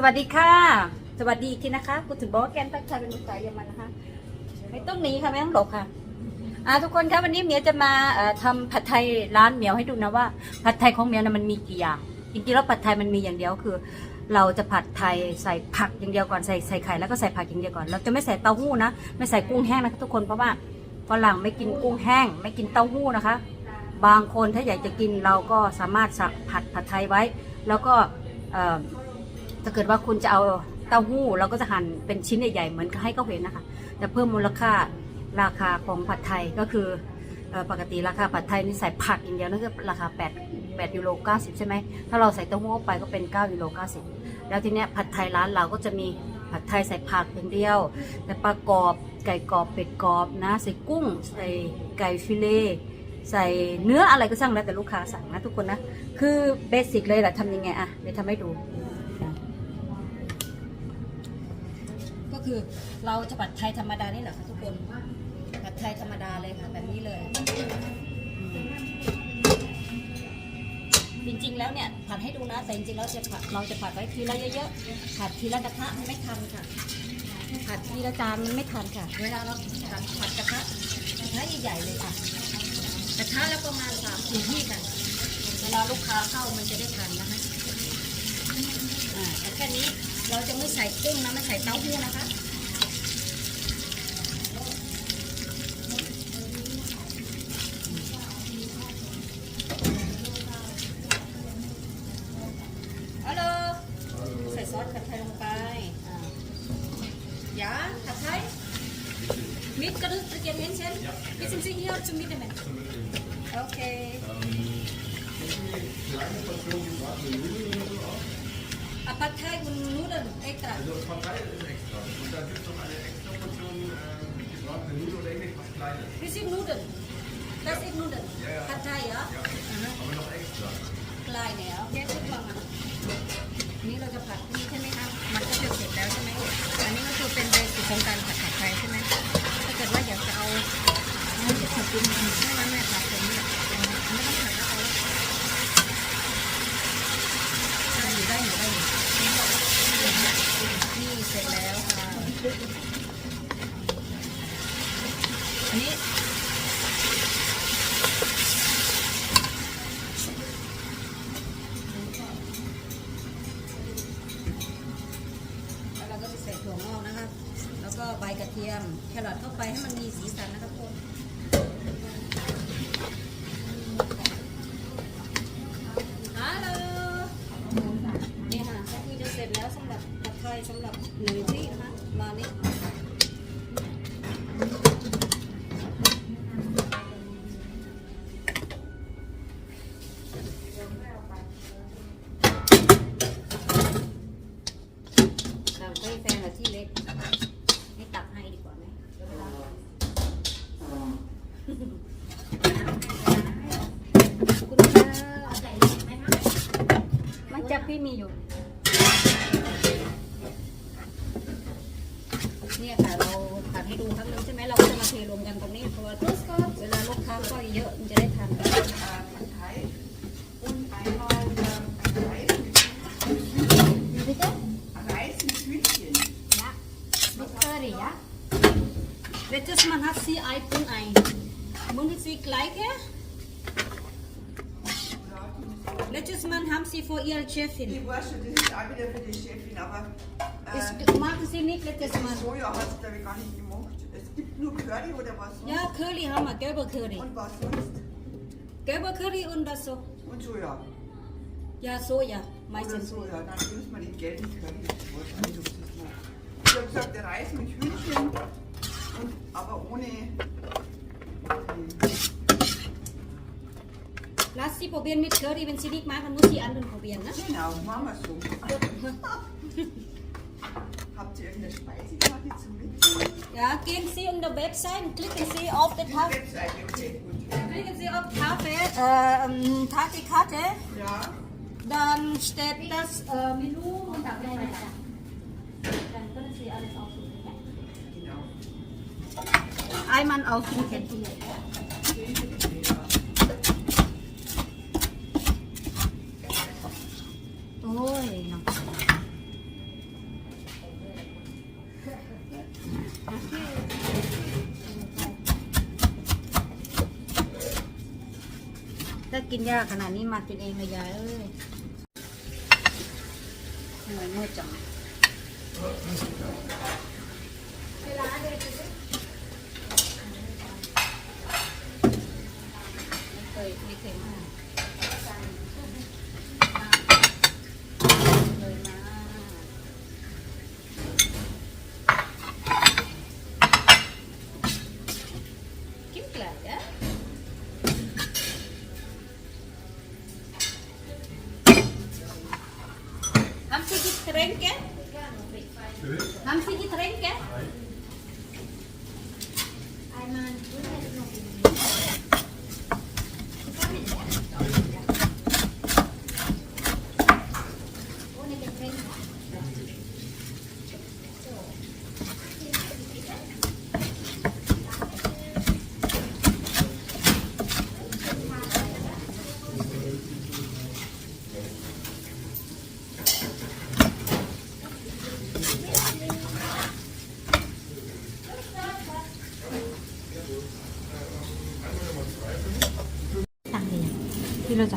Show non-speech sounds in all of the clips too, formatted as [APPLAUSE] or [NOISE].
สวัสดีค่ะ สวัสดีอีกทีนะคะคุณถึงบอกว่าแกนตั้งใจเป็นภาษาเยอรมันนะคะ ไม่ต้องหนีค่ะไม่ต้องหลบค่ะอ่าทุกคนครับวันนี้เหมียวจะมาเอ่อทำผัดไทยร้านเหมียวให้ดูนะว่า ผัดไทยของเหมียวนะมันมีกี่อย่างจริงๆแล้วผัดไทยมันมีอย่างเดียวคือ เราจะผัดไทยใส่ผักอย่างเดียวก่อนใส่ใส่ไข่แล้วก็ใส่ผักอย่างเดียวก่อนเราจะไม่ใส่เต้าหู้นะไม่ใส่กุ้งแห้งนะคะทุกคนเพราะว่าฝรั่งไม่กินกุ้งแห้ง ไม่กินเต้าหู้นะคะ บางคนถ้าอยากจะกินเราก็สามารถสับผัดผัดไทยไว้ แล้วก็เอ่อ ถ้าเกิดว่าคุณจะเอาเต้าหู้เราก็จะหั่นเป็นชิ้นใหญ่ๆเหมือนให้เขาเห็นนะคะจะเพิ่มมูลค่าราคาของผัดไทยก็คือปกติราคาผัดไทยนี่ใส่ผักอย่างเดียวนั่นคือราคา 8 8ยูโร90 ใช่ไหม ถ้าเราใส่เต้าหู้เข้าไปก็เป็น 9ยูโร90 แล้วทีเนี้ยผัดไทยร้านเราก็จะมีผัดไทยใส่ผักอย่างเดียว แต่ปลากรอบไก่กรอบเป็ดกรอบนะ ใส่กุ้ง ใส่ไก่ฟิเลใส่เนื้ออะไรก็ช่างแล้วแต่ลูกค้าสั่งนะทุกคนนะ คือเบสิกเลยแหละทำยังไงอะเดี๋ยวทำให้ดู คือ เราจะผัดไทยธรรมดานี่แหละค่ะทุกคนผัดไทยธรรมดาเลยค่ะแบบนี้เลยจริงๆ แล้วเนี่ยผัดให้ดูนะแต่จริงๆแล้วจะผัดเราจะผัดไว้ทีละเยอะๆผัดทีละกระทะมันไม่ทันค่ะ ผัดทีละจานมันไม่ทันค่ะ เวลาเราผัดผัดกระทะกระทะใหญ่ๆเลยค่ะกระทะแล้วประมาณสามสี่ที่ค่ะเวลาลูกค้าเข้ามันจะได้ทันนะคะอ่าแต่แค่นี้เราจะไม่ใส่กุ้งนะไม่ใส่เต้าหู้นะคะะผัดไทยคุณนูเดิลเอ็กซ์ตร้า Also Partei ist extra. Und dann gibt es noch eine extra Portion äh, gebratene Nudeln oder irgendwas Kleines. This is noodle. That's it noodle. Ja, ja. ผัดไทยเหรอ Ja, อ่าฮะ aber noch extra. กลายแล้วแค่ทุกฟังอะนี่เราจะผัดนี่ใช่ไหมคะมันก็จะเสร็จแล้วใช่ไหมอันนี้ก็คือเป็นเบสิกของการผัดผัดไทยใช่ไหมถ้าเกิดว่าอยากจะเอา ให้จะผัดกินให้มันไม่ผัดผมเนี่ยไม่ต้องผัดแล้วเอาได้อยู่ได้อยู่ได้อยู่นี่เสร็จแล้วค่ะ อันนี้เราก็จะใส่ถั่วงอกนะครับ แล้วก็ใบกระเทียม แครอทเข้าไปให้มันมีสีสันนะครับทุกคน เราก็จะมาเทรวมกันตรงนี้เพราะว่าเวลาลูกค้าก็เยอะมันจะได้ทัน Partei und einmal ähm, Reis, พี่เจ๊ Reis mit Hühnchen. Ja, mit Curry, ja? Letztes Mal hat sie ein und ein. Mögen Sie gleiche? Letztes Mal haben Sie vor Ihrer Chefin. Die Wurst, das ist auch wieder für die Chefin, aber Das äh, machen Sie nicht letztes das Mal. Soja hat sie, glaube ich, gar nicht gemacht. Nur Curry oder was sonst? Ja, Curry haben wir, gelber Curry. Und was sonst? Gelber Curry und was so? Und Soja. Ja, Soja, Oder meistens. Soja. Dann müssen wir den gelben Curry. Das das. Ich habe gesagt, der Reis mit Hühnchen, und, aber ohne. Lass Sie probieren mit Curry, wenn Sie nicht machen, muss die anderen probieren, ne? Genau, machen wir so. [LAUGHS] Habt ihr irgendeine Speisekarte zum Mitnehmen? Yeah, can see on the website and click and see of the tab. Website, okay, good. Click and see of Kaffee, äh, ähm, Tafelkarte. Ja. Dann steht das äh, Menü und dann können Sie alles aussuchen. Genau. Einmal aussuchen. ยากขนาดนี้มากินเองเลยยายเอ้ยทำไมมืดจังไม่เคยไม่เคยมาเลยมา Kijk Getränke? Eh? Haben Sie Getränke? Eh? るだ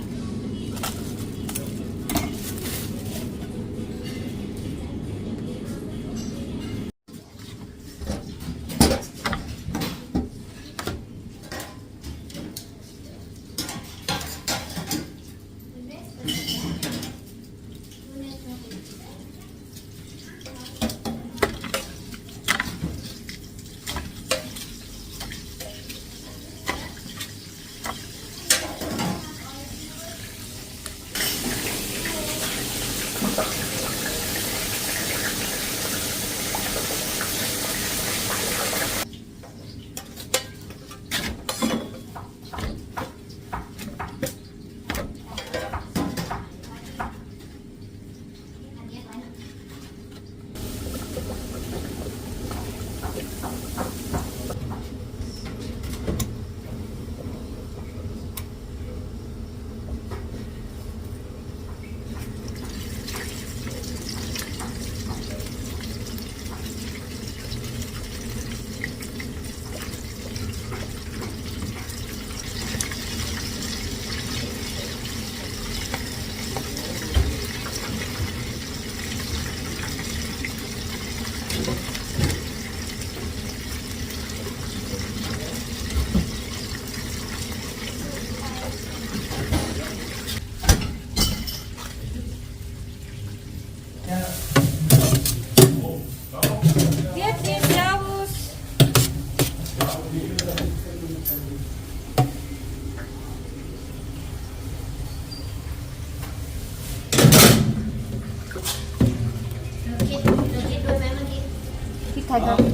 thầy không?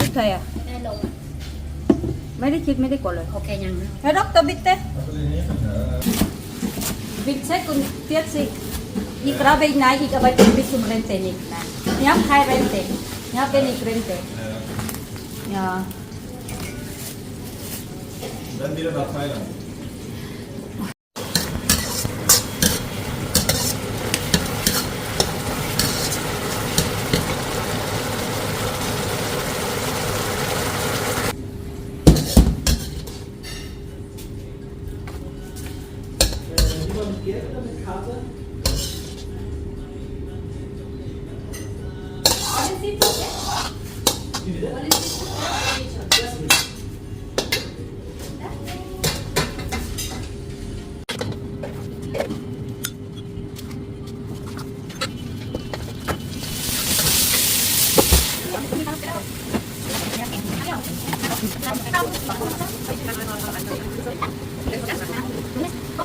Chích thầy à? Mấy đứa chích mấy đứa cổ lời Ok nhằn Thế đốc tao biết thế. Biết xét cũng tiết gì? Ý cả bây nãy ý cả bây tìm biết xung lên tên ý Nhóm khai lên tên Nhóm bên ý lên tên Nhóm bên ý lên tên